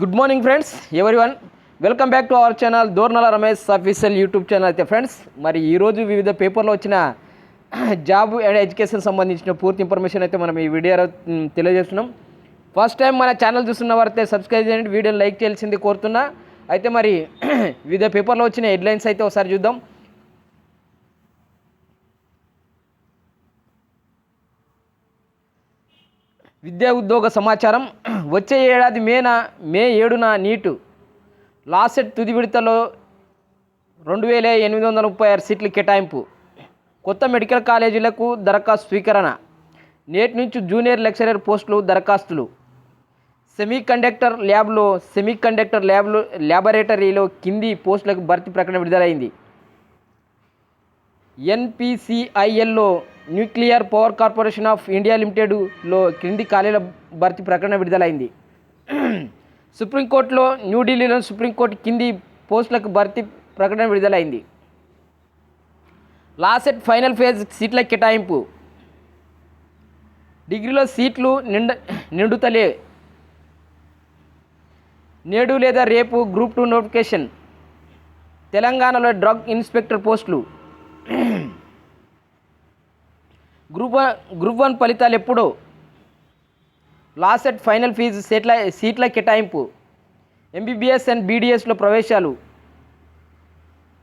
Good morning friends everyone welcome back to our channel Dornala Ramesh official YouTube channel అయితే friends మరి ఈరోజు వివిధ పేపర్లో వచ్చిన జాబ్ అండ్ ఎడ్యుకేషన్ సంబంధించిన పూర్తి ఇన్ఫర్మేషన్ అయితే మనం ఈ వీడియోలో తెలియజేస్తున్నాం. ఫస్ట్ టైం మన ఛానల్ చూస్తున్న వారైతే సబ్స్క్రైబ్ చేయండి వీడియోని లైక్ చేయాల్సింది కోరుతున్నా. అయితే మరి వివిధ పేపర్లో వచ్చిన హెడ్లైన్స్ అయితే ఒకసారి చూద్దాం. విద్యా ఉద్యోగ సమాచారం వచ్చే ఏడాది మేన మే ఏడున నీటు. లాసెట్ తుది విడతలో రెండు వేల ఎనిమిది వందల ముప్పై ఆరు సీట్ల కేటాయింపు. కొత్త మెడికల్ కాలేజీలకు దరఖాస్తు స్వీకరణ. నేటి నుంచి జూనియర్ లెక్చరర్ పోస్టులు దరఖాస్తులు. సెమీ కండక్టర్ ల్యాబ్లో సెమీ కండక్టర్ ల్యాబ్లో ల్యాబొరేటరీలో కింది పోస్టులకు భర్తీ ప్రకటన విడుదలైంది. ఎన్పిసిఐఎల్లో nuclear power corporation of India లిమిటెడ్లో క్రింది ఖాళీల భర్తీ ప్రకటన విడుదలైంది. సుప్రీంకోర్టులో న్యూఢిల్లీలో సుప్రీంకోర్టు కింది పోస్టులకు భర్తీ ప్రకటన విడుదలైంది. లాసెట్ ఫైనల్ ఫేజ్ సీట్ల కేటాయింపు. డిగ్రీలో సీట్లు నిండ నిండుతలే. నేడు లేదా రేపు గ్రూప్ టూ నోటిఫికేషన్. తెలంగాణలో డ్రగ్ ఇన్స్పెక్టర్ పోస్టులు. గ్రూప్ వన్ గ్రూప్ వన్ ఫలితాలు ఎప్పుడో? లాసెట్ ఫైనల్ ఫీజు సీట్ల సీట్ల కేటాయింపు. ఎంబీబీఎస్ అండ్ బీడీఎస్లో ప్రవేశాలు.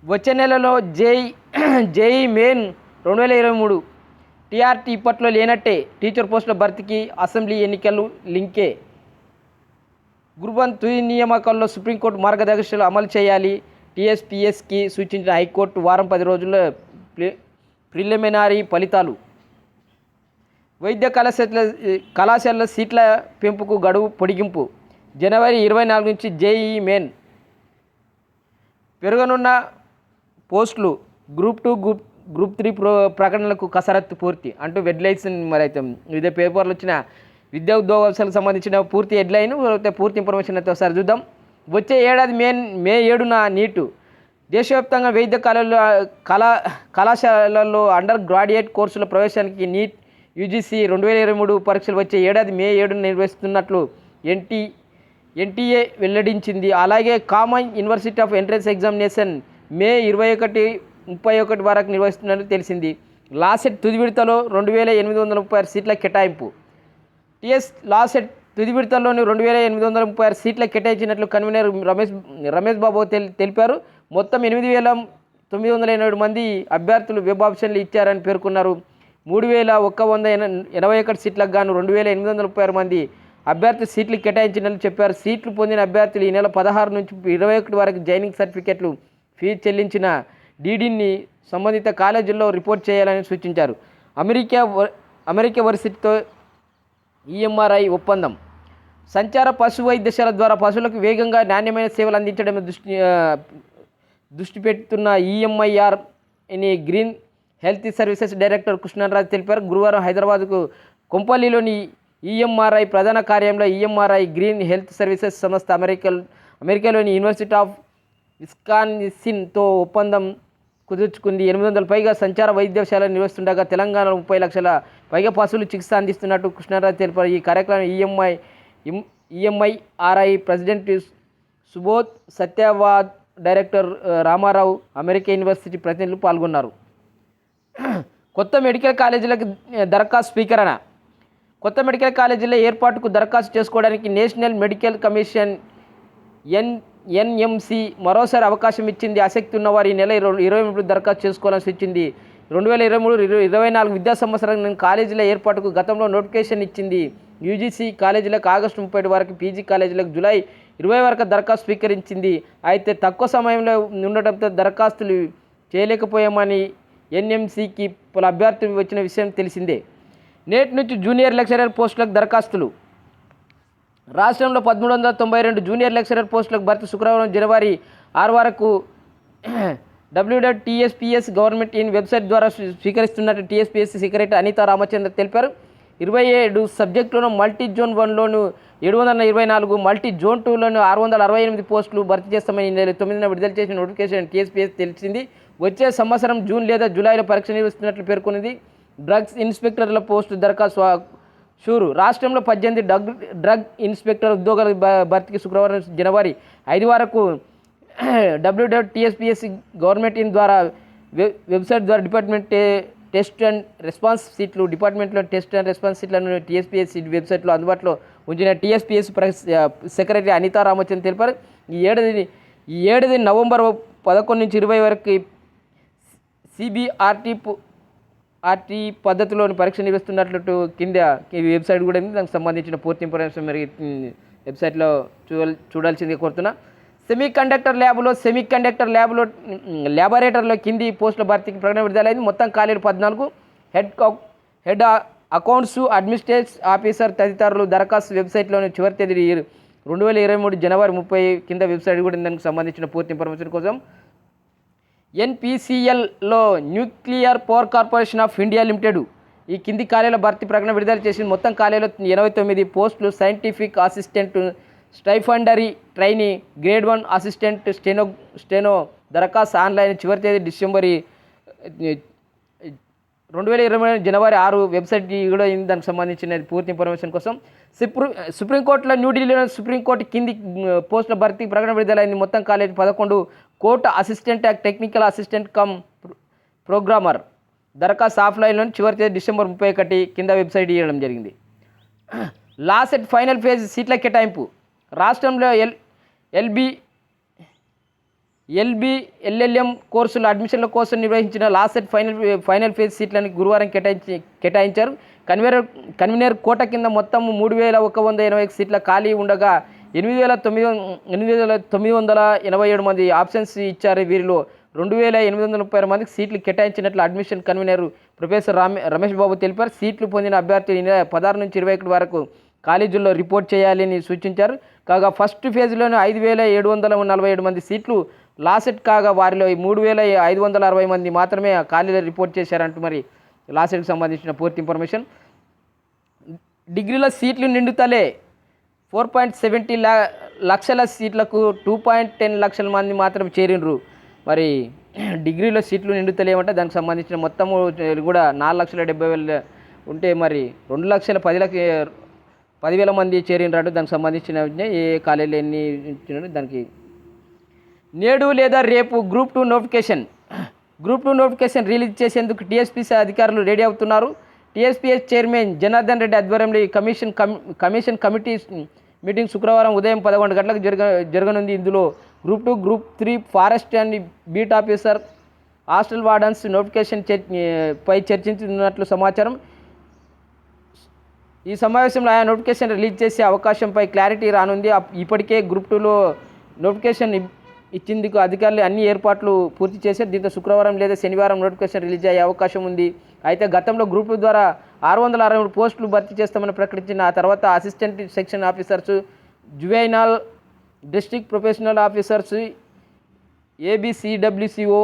వచ్చే నెలలో జేఈ జేఈ మెయిన్ రెండు వేల ఇరవై మూడు. టీఆర్టీ ఇప్పట్లో లేనట్టే టీచర్ పోస్టుల భర్తీకి అసెంబ్లీ ఎన్నికలు లింకే. గ్రూప్ వన్ తుది నియామకాల్లో సుప్రీంకోర్టు మార్గదర్శకాలు అమలు చేయాలి. టీఎస్పీఎస్కి సూచించిన హైకోర్టు వారం పది రోజుల్లో ప్రి- ప్రిలిమినరీ ఫలితాలు. వైద్య కళాశాల కళాశాలల సీట్ల పెంపుకు గడువు పొడిగింపు. జనవరి ఇరవై నాలుగు నుంచి జేఈ మెయిన్ పెరగనున్న పోస్టులు group two group group three pro ప్రకటనలకు కసరత్తు పూర్తి అంటూ హెడ్లైన్స్ మరి అయితే వివిధ పేపర్లు వచ్చిన విద్యా ఉద్యోగాలకు సంబంధించిన పూర్తి హెడ్లైన్ అయితే పూర్తి ఇన్ఫర్మేషన్ అయితే ఒకసారి చూద్దాం. వచ్చే ఏడాది మే మే ఏడున నీటు. దేశవ్యాప్తంగా వైద్య కళలు కళా కళాశాలల్లో అండర్ గ్రాడ్యుయేట్ కోర్సుల ప్రవేశానికి నీట్ యూజీసీ రెండు వేల ఇరవై మూడు పరీక్షలు వచ్చే ఏడాది మే ఏడున నిర్వహిస్తున్నట్లు ఎన్టీ ఎన్టీఏ వెల్లడించింది. అలాగే common university of entrance examination May ఇరవై ఒకటి ముప్పై ఒకటి వరకు నిర్వహిస్తున్నట్లు తెలిసింది. లాసెట్ తుది విడతలో రెండు వేల ఎనిమిది వందల ముప్పై ఆరు సీట్ల కేటాయింపు. టీఎస్ లాసెట్ తుది విడతల్లోని రెండు వేల ఎనిమిది వందల ముప్పై ఆరు సీట్ల కేటాయించినట్లు కన్వీనర్ రమేష్ రమేష్ బాబు తెల్ తెలిపారు. మొత్తం ఎనిమిది వేల తొమ్మిది వందల ఎనభై మంది అభ్యర్థులు వెబ్ ఆప్షన్లు ఇచ్చారని పేర్కొన్నారు. మూడు వేల ఒక్క వంద ఎన ఎనభై ఒకటి సీట్లకు గాను రెండు వేల ఎనిమిది వందల ముప్పై ఆరు మంది అభ్యర్థి సీట్లు కేటాయించినట్లు చెప్పారు. సీట్లు పొందిన అభ్యర్థులు ఈ నెల పదహారు నుంచి ఇరవై ఒకటి వరకు జాయినింగ్ సర్టిఫికెట్లు ఫీజు చెల్లించిన డీడీని సంబంధిత కాలేజీల్లో రిపోర్ట్ చేయాలని సూచించారు. అమెరికా అమెరికా వర్సిటీతో ఈఎంఆర్ఐ ఒప్పందం. సంచార పశు వైద్యశాల ద్వారా పశువులకు వేగంగా నాణ్యమైన సేవలు అందించడమే దృష్టి దృష్టి పెడుతున్న ఈఎంఐఆర్ అనే green health services director Krishnaraju తెలిపారు. గురువారం హైదరాబాద్కు కొంపల్లిలోని ఈఎంఆర్ఐ ప్రధాన కార్యంలో ఈఎంఆర్ఐ గ్రీన్ హెల్త్ సర్వీసెస్ సంస్థ అమెరికా అమెరికాలోని యూనివర్సిటీ ఆఫ్ విస్కాన్సిన్తో ఒప్పందం కుదుర్చుకుంది. ఎనిమిది వందల పైగా సంచార వైద్యశాల నిర్వహిస్తుండగా తెలంగాణలో ముప్పై లక్షల పైగా పశువులు చికిత్స అందిస్తున్నట్టు కృష్ణారాజు తెలిపారు. ఈ కార్యక్రమం EMI EMRI president Subodh Satyavad director Ramarao America university ప్రతినిధులు పాల్గొన్నారు. కొత్త మెడికల్ కాలేజీలకు దరఖాస్తు స్వీకరణ కొత్త మెడికల్ కాలేజీల ఏర్పాటుకు దరఖాస్తు చేసుకోవడానికి national medical commission N NMC మరోసారి అవకాశం ఇచ్చింది. ఆసక్తి ఉన్నవారు ఈ నెల ఇరవై ఇరవై మూడు దరఖాస్తు చేసుకోవాలని సూచింది. రెండు వేల ఇరవై మూడు ఇరవై ఇరవై నాలుగు విద్యా సంవత్సరం కాలేజీల ఏర్పాటుకు గతంలో నోటిఫికేషన్ ఇచ్చింది. యూజీసీ కాలేజీలకు ఆగస్టు ముప్పై వరకు పీజీ కాలేజీలకు జూలై ఇరవై వరకు దరఖాస్తు స్వీకరించింది. అయితే తక్కువ సమయంలో ఉండటంతో దరఖాస్తులు చేయలేకపోయామని ఎన్ఎంసీకి పలు అభ్యర్థులు వచ్చిన విషయం తెలిసిందే. నేటి నుంచి జూనియర్ లెక్చరర్ పోస్టులకు దరఖాస్తులు. రాష్ట్రంలో పదమూడు వందల తొంభై రెండు జూనియర్ లెక్చరర్ పోస్టులకు భర్తీ శుక్రవారం జనవరి ఆరు వరకు WWW TSPS government in website ద్వారా స్వీకరిస్తున్నట్టు టీఎస్పీఎస్ సెక్రటరీ అనితా రామచంద్ర తెలిపారు. ఇరవై ఏడు సబ్జెక్టులను మల్టీ జోన్ వన్లోను ఏడు వందల ఇరవై నాలుగు మల్టీ జోన్ టూలోను ఆరు వందల అరవై ఎనిమిది పోస్టులు భర్తీ చేస్తామని తొమ్మిదిన విడుదల చేసిన నోటిఫికేషన్ టీఎస్పీఎస్ తెలిసింది. వచ్చే సంవత్సరం జూన్ లేదా జూలైలో పరీక్ష నిర్వహిస్తున్నట్లు పేర్కొన్నది. డ్రగ్స్ ఇన్స్పెక్టర్ల పోస్టు దరఖాస్తు షూరు. రాష్ట్రంలో పద్దెనిమిది డ్రగ్ డ్రగ్ ఇన్స్పెక్టర్ ఉద్యోగాల భర్తీకి శుక్రవారం జనవరి ఐదు వరకు డబ్ల్యూడబ్ల్యూటీఎస్పిఎస్సి గవర్నమెంట్ ఇన్ ద్వారా వెబ్ వెబ్సైట్ ద్వారా డిపార్ట్మెంట్ టెస్ట్ అండ్ రెస్పాన్స్ సీట్లు డిపార్ట్మెంట్లో టెస్ట్ అండ్ రెస్పాన్స్ సీట్లను టీఎస్పీఎస్సీ వెబ్సైట్లో అందుబాటులో ఉంచిన టీఎస్పీఎస్ సెక్రటరీ అనితా రామచంద్ర తెలిపారు. ఈ ఏడాది ఈ ఏడాది నవంబర్ పదకొండు నుంచి ఇరవై వరకు సిబిఆర్టీ ఆర్టీ పద్ధతిలోని పరీక్ష నిర్వహిస్తున్నట్లు కింద ఈ వెబ్సైట్ కూడా ఉంది. దానికి సంబంధించిన పూర్తి ఇన్ఫర్మేషన్ మరి వెబ్సైట్లో చూడ చూడాల్సిందిగా కోరుతున్నా. సెమీ కండక్టర్ ల్యాబ్లో సెమీ కండక్టర్ ల్యాబ్లో ల్యాబొరేటర్లో కింది పోస్టుల భర్తీకి ప్రకటన విడుదలైంది. మొత్తం ఖాళీలు పద్నాలుగు. Head head accounts administrate officer తదితరులు దరఖాస్తు వెబ్సైట్లోని చివరి తేదీ రెండు వేల ఇరవై మూడు జనవరి ముప్పై కింద వెబ్సైట్ కూడా ఉంది. దానికి సంబంధించిన పూర్తి ఇన్ఫర్మేషన్ కోసం ఎన్పిసిఎల్లో nuclear power corporation of India limited ఈ కింది ఖాళీల భర్తీ ప్రకటన విడుదల చేసింది. మొత్తం ఖాళీలో ఎనభై తొమ్మిది పోస్టులు. Scientific assistant stipendiary trainee grade one assistant steno steno దరఖాస్తు ఆన్లైన్ చివరి తేదీ డిసెంబర్ రెండు వేల ఇరవై జనవరి ఆరు వెబ్సైట్ కూడా అయింది దానికి సంబంధించిన పూర్తి ఇన్ఫర్మేషన్ కోసం సుప్రీం సుప్రీంకోర్టులో న్యూఢిల్లీలో సుప్రీంకోర్టు కింది పోస్టుల భర్తీ ప్రకటన విడుదలైంది. మొత్తం కాలేజ్ పదకొండు court assistant technical assistant cum pro- programmer. దరఖాస్తు ఆఫ్లైన్లో చివరి తేదీ డిసెంబర్ ముప్పై ఒకటి కింద వెబ్సైట్ ఇవ్వడం జరిగింది. లాసెట్ ఫైనల్ ఫేజ్ సీట్ల కేటాయింపు. రాష్ట్రంలో ఎల్ ఎల్బీ ఎల్బి ఎల్ఎల్ఎం కోర్సుల అడ్మిషన్ల కోసం నిర్వహించిన లాసెట్ ఫైనల్ ఫైనల్ ఫేజ్ సీట్లను గురువారం కేటాయించి కేటాయించారు. కన్వీనర్ కన్వీనర్ కోట కింద మొత్తం మూడు వేల ఒక వంద ఎనభై సీట్ల ఖాళీ ఉండగా ఎనిమిది వేల తొమ్మిది ఎనిమిది వేల తొమ్మిది వందల ఎనభై ఏడు మంది ఆప్షన్స్ ఇచ్చారు. వీరిలో రెండు వేల ఎనిమిది వందల ముప్పై ఆరు మందికి సీట్లు కేటాయించినట్లు అడ్మిషన్ కన్వీనర్ ప్రొఫెసర్ రామే రమేష్ బాబు తెలిపారు. సీట్లు పొందిన అభ్యర్థులు పదహారు నుంచి ఇరవై ఒకటి వరకు కాలేజీల్లో రిపోర్ట్ చేయాలని సూచించారు. కాగా ఫస్ట్ ఫేజ్లోనే ఐదు వేల ఏడు వందల నలభై ఏడు మంది సీట్లు లాసెట్ కాగా వారిలో మూడు వేల ఐదు వందల అరవై మంది మాత్రమే ఖాళీలు ఖాళీలో రిపోర్ట్ చేశారంటూ మరి లాసెట్కి సంబంధించిన పూర్తి ఇన్ఫర్మేషన్. డిగ్రీల సీట్లు నిండుతలే. ఫోర్ పాయింట్ సెవెంటీ లా లక్షల సీట్లకు టూ పాయింట్ టెన్ లక్షల మంది మాత్రం చేరిండ్రు. మరి డిగ్రీలో సీట్లు నిండుతలేమంటే దానికి సంబంధించిన మొత్తము కూడా నాలుగు లక్షల డెబ్బై వేలు ఉంటే మరి రెండు లక్షల పది లక్ష పదివేల మంది చేరినట్టు దానికి సంబంధించిన ఏ కాలేజీలు ఎన్ని దానికి. నేడు లేదా రేపు group two notification. Group two notification release చేసేందుకు టీఎస్పీసీ అధికారులు రెడీ అవుతున్నారు. టీఎస్పీఎస్ చైర్మన్ జనార్దన్ రెడ్డి ఆధ్వర్యంలో ఈ కమిషన్ కమిషన్ కమిటీ మీటింగ్ శుక్రవారం ఉదయం పదకొండు గంటలకు జరగ జరగనుంది. ఇందులో group two group three forest and beat officer hostel wardens notification పై చర్చించినట్లు సమాచారం ఈ సమావేశంలో ఆయా నోటిఫికేషన్ రిలీజ్ చేసే అవకాశంపై క్లారిటీ రానుంది. ఇప్పటికే గ్రూప్ టూలో నోటిఫికేషన్ ఇచ్చేందుకు అధికారులు అన్ని ఏర్పాట్లు పూర్తి చేశారు. దీంతో శుక్రవారం లేదా శనివారం నోటిఫికేషన్ రిలీజ్ అయ్యే అవకాశం ఉంది. అయితే గతంలో గ్రూప్ ద్వారా ఆరు వందల అరవై మూడు పోస్టులు భర్తీ చేస్తామని ప్రకటించిన ఆ తర్వాత assistant section officers juvenile district professional officers ABCWCO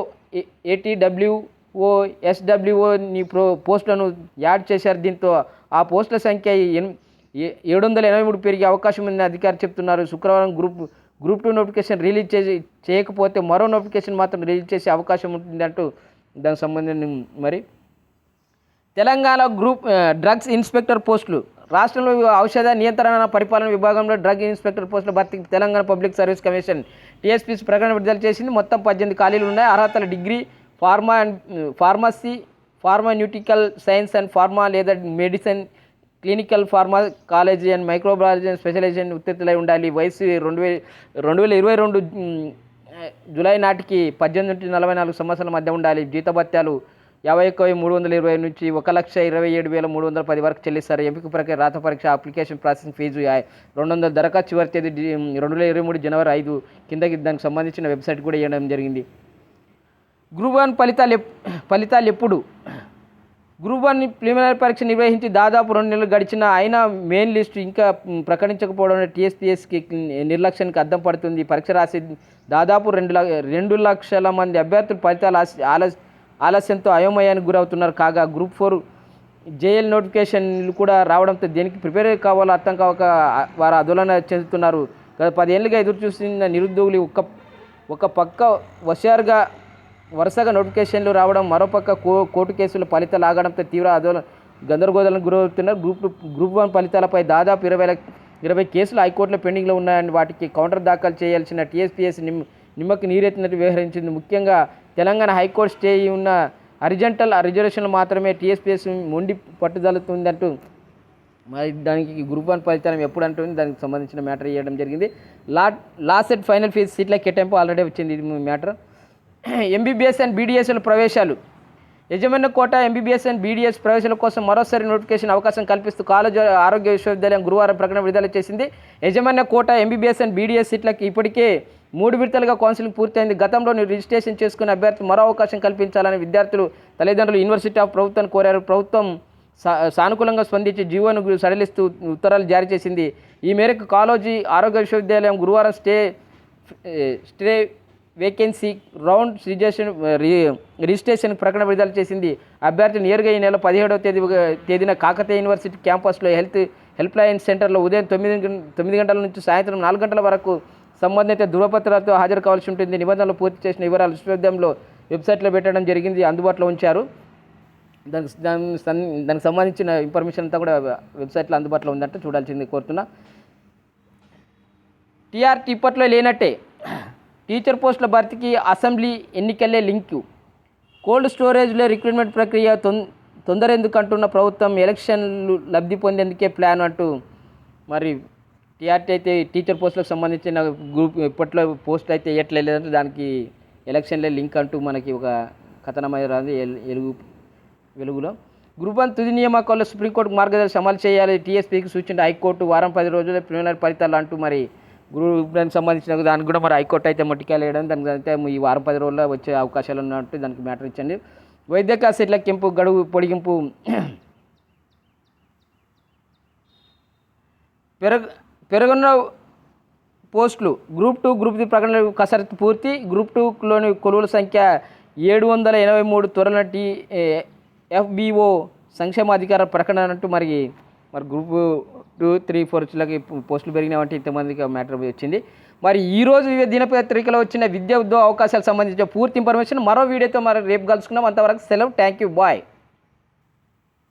ATWO ఎస్డబ్ల్యూఓని pro పోస్టులను యాడ్ చేశారు. దీంతో ఆ పోస్టుల సంఖ్య ఎన్- ఏ- ఏడు వందల ఎనభై మూడు పెరిగే అవకాశం ఉందని అధికారులు చెప్తున్నారు. శుక్రవారం group group two notification release చేసి చేయకపోతే మరో నోటిఫికేషన్ మాత్రం రిలీజ్ చేసే అవకాశం ఉంటుందంటూ దానికి సంబంధించి మరి. తెలంగాణ గ్రూప్ డ్రగ్స్ ఇన్స్పెక్టర్ పోస్టులు. రాష్ట్రంలో ఔషధ నియంత్రణ పరిపాలన విభాగంలో డ్రగ్ ఇన్స్పెక్టర్ పోస్టుల భర్తీకి Telangana public service commission TSPC ప్రకటన విడుదల చేసింది. మొత్తం పద్దెనిమిది ఖాళీలు ఉన్నాయి. అర్హతల degree pharma and pharmacy pharmaceutical science and pharma లేదా medicine clinical pharma college and microbiology and specialization ఉత్తీర్ణులై ఉండాలి. వయసు రెండు వేల రెండు వేల ఇరవై రెండు జూలై నాటికి పద్దెనిమిది నుంచి నలభై నాలుగు సంవత్సరాల మధ్య ఉండాలి. జీతభత్యాలు యాభై ఒక్క మూడు వందల ఇరవై నుంచి ఒక లక్ష ఇరవై ఏడు వేల మూడు వందల పది వరకు చెల్లిస్తారు. ఎంపిక ప్రక్రియ రాత పరీక్ష అప్లికేషన్ ప్రాసెసింగ్ ఫీజు రెండు వందల దరఖాస్తు చివరి తేదీ రెండు వేల ఇరవై మూడు జనవరి ఐదు కిందకి దానికి సంబంధించిన వెబ్సైట్ కూడా ఇవ్వడం జరిగింది. గ్రూప్ వన్ ఫలితాలు ఫలితాలు ఎప్పుడు? గ్రూప్ వన్ ప్రిలిమినరీ పరీక్ష నిర్వహించి దాదాపు రెండు నెలలు గడిచిన అయినా మెయిన్ లిస్ట్ ఇంకా ప్రకటించకపోవడం టీఎస్పీఎస్కి నిర్లక్ష్యానికి అద్దం పడుతుంది. పరీక్ష రాసి దాదాపు రెండు లక్ష రెండు లక్షల మంది అభ్యర్థులు ఫలితాలు ఆలస్య- ఆలస్యంతో అయోమయానికి గురవుతున్నారు. కాగా గ్రూప్ ఫోర్ జేఎల్ నోటిఫికేషన్లు కూడా రావడంతో దేనికి ప్రిపేర్ కావాలో అర్థం కావక వారు ఆందోళన చెందుతున్నారు. గత పదేళ్ళుగా ఎదురు చూస్తున్న నిరుద్యోగులు ఒక్క ఒక పక్క హుషారుగా వరుసగా నోటిఫికేషన్లు రావడం మరోపక్క కో కోర్టు కేసులు ఫలితాలు ఆగడంతో తీవ్ర ఆందోళన గందరగోళానికి గురవుతున్నారు. గ్రూప్ గ్రూప్ వన్ ఫలితాలపై దాదాపు ఇరవై ఇరవై కేసులు హైకోర్టులో పెండింగ్లో ఉన్నాయని వాటికి కౌంటర్ దాఖలు చేయాల్సిన టీఎస్పీఎస్ నిమ్ నిమ్మకి నీరెత్తినట్టు వ్యవహరించింది. ముఖ్యంగా తెలంగాణ హైకోర్టు స్టే అయి ఉన్న అరిజెంటల్ రిజర్వేషన్లు మాత్రమే టీఎస్పీఎస్ మొండి పట్టుదలుతుందంటూ మరి దానికి గ్రూప్ వన్ ఫలితాలం ఎప్పుడు అంటుంది? దానికి సంబంధించిన మ్యాటర్ ఇవ్వడం జరిగింది. Law last set final fee సీట్ల కేటాయింపు ఆల్రెడీ వచ్చింది. ఇది మ్యాటర్. ఎంబీబీఎస్ అండ్ బీడీఎస్ల ప్రవేశాలు. యజమాన్య కోట ఎంబీబీఎస్ అండ్ బీడీఎస్ ప్రవేశాల కోసం మరోసారి నోటిఫికేషన్ అవకాశం కల్పిస్తూ కాలేజ్ ఆరోగ్య విశ్వవిద్యాలయం గురువారం ప్రకటన విడుదల చేసింది. యజమాన్య కోట ఎంబీబీఎస్ అండ్ బీడీఎస్ సీట్లకు ఇప్పటికే మూడు విడతలుగా కౌన్సిలింగ్ పూర్తయింది. గతంలో రిజిస్ట్రేషన్ చేసుకున్న అభ్యర్థి మరో అవకాశం కల్పించాలని విద్యార్థులు తల్లిదండ్రులు యూనివర్సిటీ ఆఫ్ ప్రభుత్వాన్ని కోరారు. ప్రభుత్వం సా సానుకూలంగా స్పందించి జీవోను సడలిస్తూ ఉత్తరాలు జారీ చేసింది. ఈ మేరకు కాలేజీ ఆరోగ్య విశ్వవిద్యాలయం గురువారం stray stray vacancy round registration re- registration ప్రకటన విడుదల చేసింది. అభ్యర్థి నేరుగా ఈ నెల పదిహేడవ తేదీ తేదీన కాకతీయ యూనివర్సిటీ క్యాంపస్లో హెల్త్ హెల్ప్ లైన్ సెంటర్లో ఉదయం తొమ్మిది తొమ్మిది గంటల నుంచి సాయంత్రం నాలుగు గంటల వరకు సంబంధిత ధృవపత్రాలతో హాజరు కావాల్సి ఉంటుంది. నిబంధనలు పూర్తి చేసిన వివరాలు విశ్వవిద్యాలయంలో వెబ్సైట్లో పెట్టడం జరిగింది. అందుబాటులో ఉంచారు. దానికి దాని దానికి సంబంధించిన ఇన్ఫర్మేషన్ అంతా కూడా వెబ్సైట్లో అందుబాటులో ఉందంటే. చూడాల్సింది కోరుతున్నా. టీఆర్టీ ఇప్పట్లో లేనట్టే. టీచర్ పోస్టుల భర్తీకి అసెంబ్లీ ఎన్నికలే లింకు. కోల్డ్ స్టోరేజ్లో రిక్రూట్మెంట్ ప్రక్రియ తొం తొందర ఎందుకు అంటున్న ప్రభుత్వం ఎలక్షన్లు లబ్ధి పొందేందుకే ప్లాన్ అంటూ మరి టీఆర్టీ అయితే టీచర్ పోస్టులకు సంబంధించిన గ్రూప్ ఇప్పట్లో పోస్ట్ అయితే ఇవ్వట్లేదంటే దానికి ఎలక్షన్లే లింక్ అంటూ మనకి ఒక కథనమై రాదు వెలుగు ఎలుగు వెలుగులో. గ్రూప్ వన్ తుది నియామకాల్లో సుప్రీంకోర్టు మార్గదర్శనం అమలు చేయాలి. టీఎస్పీకి సూచించిన హైకోర్టు వారం పది రోజుల ప్రిలిమినరీ ఫలితాలు అంటూ మరి గ్రూప్ సంబంధించిన దానికి కూడా మరి హైకోర్టు అయితే మొట్టికాయలేయడం దానికి అయితే ఈ వారం పది రోజుల్లో వచ్చే అవకాశాలు ఉన్నట్టు దానికి మ్యాటర్ ఇచ్చండి వైద్య సీట్ల కెంపు గడువు పొడిగింపు పెరగ పెరుగున్న పోస్టులు గ్రూప్ టూ గ్రూప్ త్రీ ప్రకటన కసరత్తు పూర్తి. గ్రూప్ టూలోని కొలువుల సంఖ్య ఏడు వందల ఎనభై మూడు త్వరలో టీ ఎఫ్బిఓ సంక్షేమాధికార ప్రకటన అంటూ మరి మరి గ్రూపు టూ త్రీ ఫోర్స్లకి పోస్టులు పెరిగినాయంటే ఇంతమందికి మ్యాటర్ వచ్చింది. మరి ఈరోజు వివిధ దినపత్రికలో వచ్చిన విద్యా ఉద్యోగ అవకాశాలకు సంబంధించిన పూర్తి ఇన్ఫర్మేషన్ మరో వీడియోతో మరి రేపు కలుసుకుందాం. అంతవరకు సెలవు. Thank you bye.